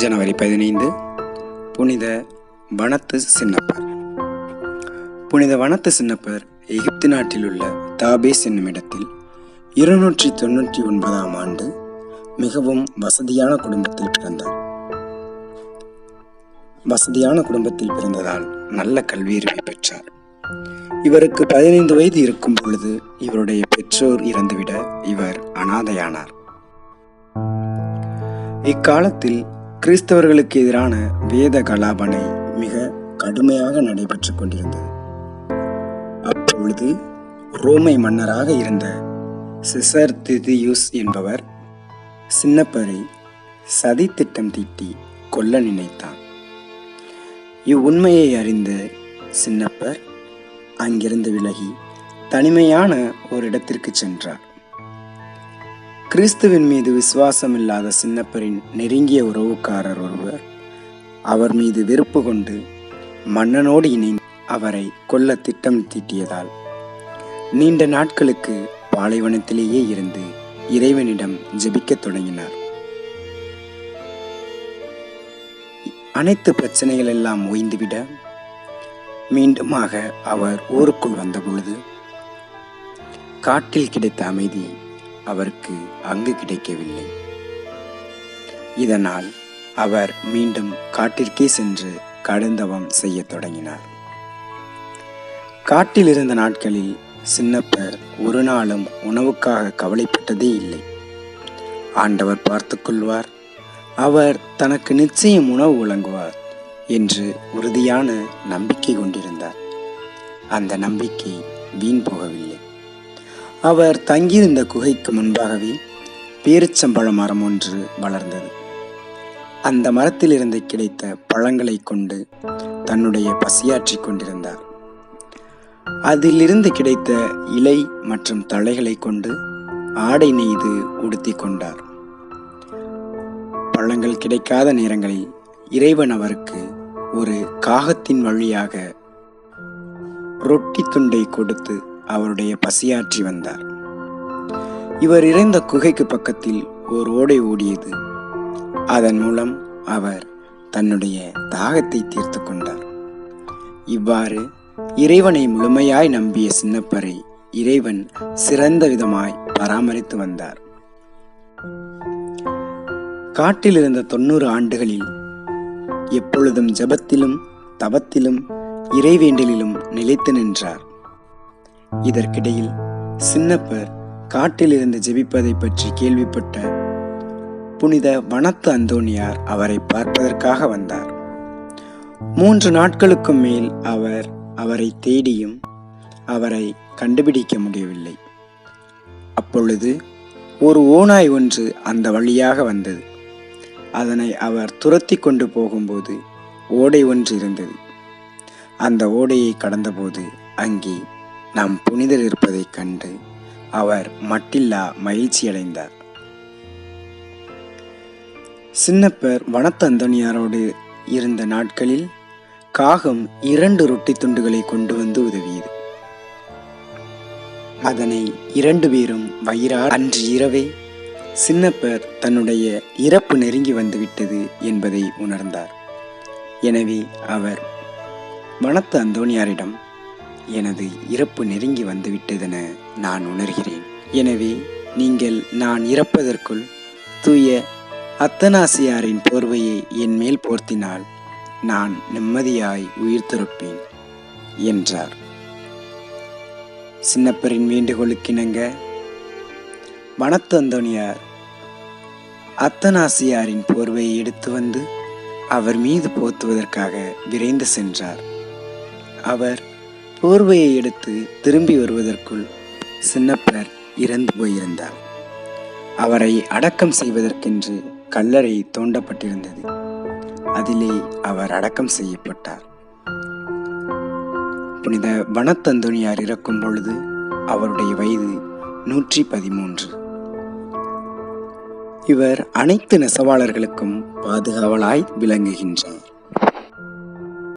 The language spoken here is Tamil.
ஜனவரி பதினைந்து புனித வனத்து சின்னப்பர். புனித வனத்து சின்னப்பர் எகிப்து நாட்டில் உள்ள தாபேஸ் என்னும் இடத்தில் இருநூற்றி தொன்னூற்றி ஒன்பதாம் ஆண்டு மிகவும் வசதியான குடும்பத்தில் பிறந்தார். வசதியான குடும்பத்தில் பிறந்ததால் நல்ல கல்வியறிவை பெற்றார். இவருக்கு பதினைந்து வயது இருக்கும் பொழுது இவருடைய பெற்றோர் இறந்துவிட இவர் அனாதையானார். இக்காலத்தில் கிறிஸ்தவர்களுக்கு எதிரான வேத கலாபனை மிக கடுமையாக நடைபெற்றுக் கொண்டிருந்தது. அப்பொழுது ரோமை மன்னராக இருந்த சிசர் திதியூஸ் என்பவர் சின்னப்பரை சதி திட்டம் தீட்டி கொல்ல நினைத்தான். இவ்வுண்மையை அறிந்த சின்னப்பர் அங்கிருந்து விலகி தனிமையான ஒரு இடத்திற்கு சென்றார். கிறிஸ்துவின் மீது விசுவாசம் இல்லாத சின்னப்பரின் நெருங்கிய உறவுக்காரர் ஒருவர் அவர் மீது வெறுப்பு கொண்டு மன்னனோடு இணைந்து அவரை கொல்ல திட்டம் தீட்டியதால் நீண்ட நாட்களுக்கு பாலைவனத்திலேயே இருந்து இறைவனிடம் ஜெபிக்கத் தொடங்கினார். அனைத்து பிரச்சனைகள் எல்லாம் ஓய்ந்துவிட மீண்டுமாக அவர் ஊருக்குள் வந்தபொழுது காட்டில் கிடைத்த அமைதி அவருக்கு அங்கு கிடைக்கவில்லை. இதனால் அவர் மீண்டும் காட்டிற்கே சென்று கடுந்தவம் செய்யத் தொடங்கினார். காட்டில் இருந்த நாட்களில் சின்னப்பர் ஒரு நாளும் உணவுக்காக கவலைப்பட்டதே இல்லை. ஆண்டவர் பார்த்து கொள்வார் அவர் தனக்கு நிச்சயம் உணவு வழங்குவார் என்று உறுதியான நம்பிக்கை கொண்டிருந்தார். அந்த நம்பிக்கை வீண் போகவில்லை. அவர் தங்கியிருந்த குகைக்கு முன்பாகவே பேரிச்சம்பழ மரம் ஒன்று வளர்ந்தது. அந்த மரத்திலிருந்து கிடைத்த பழங்களை கொண்டு தன்னுடைய பசியாற்றி கொண்டிருந்தார். அதிலிருந்து கிடைத்த இலை மற்றும் தழைகளை கொண்டு ஆடை நெய்து உடுத்தி கொண்டார். பழங்கள் கிடைக்காத நேரங்களில் இறைவன் அவருக்கு ஒரு காகத்தின் வழியாக ரொட்டி துண்டை கொடுத்து அவருடைய பசியாற்றி வந்தார். இவர் இறைந்த குகைக்கு பக்கத்தில் ஓர் ஓடை ஓடியது. அதன் மூலம் அவர் தன்னுடைய தாகத்தை தீர்த்து கொண்டார். இவ்வாறு இறைவனை முழுமையாய் நம்பிய சின்னப்பரை இறைவன் சிறந்த விதமாய் பராமரித்து வந்தார். காட்டில் இருந்த தொண்ணூறு ஆண்டுகளில் எப்பொழுதும் ஜபத்திலும் தவத்திலும் இறைவேண்டலிலும் நிலைத்து நின்றார். இதற்கிடையில் சின்னப்பர் காட்டிலிருந்து ஜெபிப்பதை பற்றி கேள்விப்பட்ட புனித வனத்து அந்தோனியார் அவரை பார்ப்பதற்காக வந்தார். மூன்று நாட்களுக்கும் மேல் அவர் அவரை தேடியும் அவரை கண்டுபிடிக்க முடியவில்லை. அப்பொழுது ஒரு ஓநாய் ஒன்று அந்த வழியாக வந்தது. அதனை அவர் துரத்தி கொண்டு போகும்போது ஓடை ஒன்று இருந்தது. அந்த ஓடையை கடந்தபோது அங்கே நம் புனிதர் இருப்பதைக் கண்டு அவர் மட்டில்லா மகிழ்ச்சியடைந்தார். சின்னப்பர் வனத்தந்தனியாரோடு இருந்த நாட்களில் காகம் இரண்டு ரொட்டி துண்டுகளை கொண்டு வந்து உதவியது. அதனை இரண்டு பேரும் வயிறார் அன்று இரவே சின்னப்பர் தன்னுடைய இறப்பு நெருங்கி வந்துவிட்டது என்பதை உணர்ந்தார். எனவே அவர் வனத்து அந்தோனியாரிடம் எனது இறப்பு நெருங்கி வந்துவிட்டதென நான் உணர்கிறேன். எனவே நீங்கள் நான் இறப்பதற்குள் தூய அத்தனாசியாரின் போர்வையை என் மேல் போர்த்தினால் நான் நிம்மதியாய் உயிர் துறப்பேன் என்றார். சின்னப்பரின் வேண்டுகோளுக்கிணங்க வனத்தந்தோனியார் அத்தனாசியாரின் போர்வையை எடுத்து வந்து அவர் மீது போத்துவதற்காக விரைந்து சென்றார். அவர் போர்வையை எடுத்து திரும்பி வருவதற்குள் சின்னப்பர் இறந்து போயிருந்தார். அவரை அடக்கம் செய்வதற்கென்று கல்லறை தோண்டப்பட்டிருந்தது. அதிலே அவர் அடக்கம் செய்யப்பட்டார். புனித வனத்தந்தோனியார் இறக்கும் பொழுது அவருடைய வயது நூற்றி பதிமூன்று. இவர் அனைத்து நெசவாளர்களுக்கும் பாதுகாவலாய் விளங்குகின்றார்.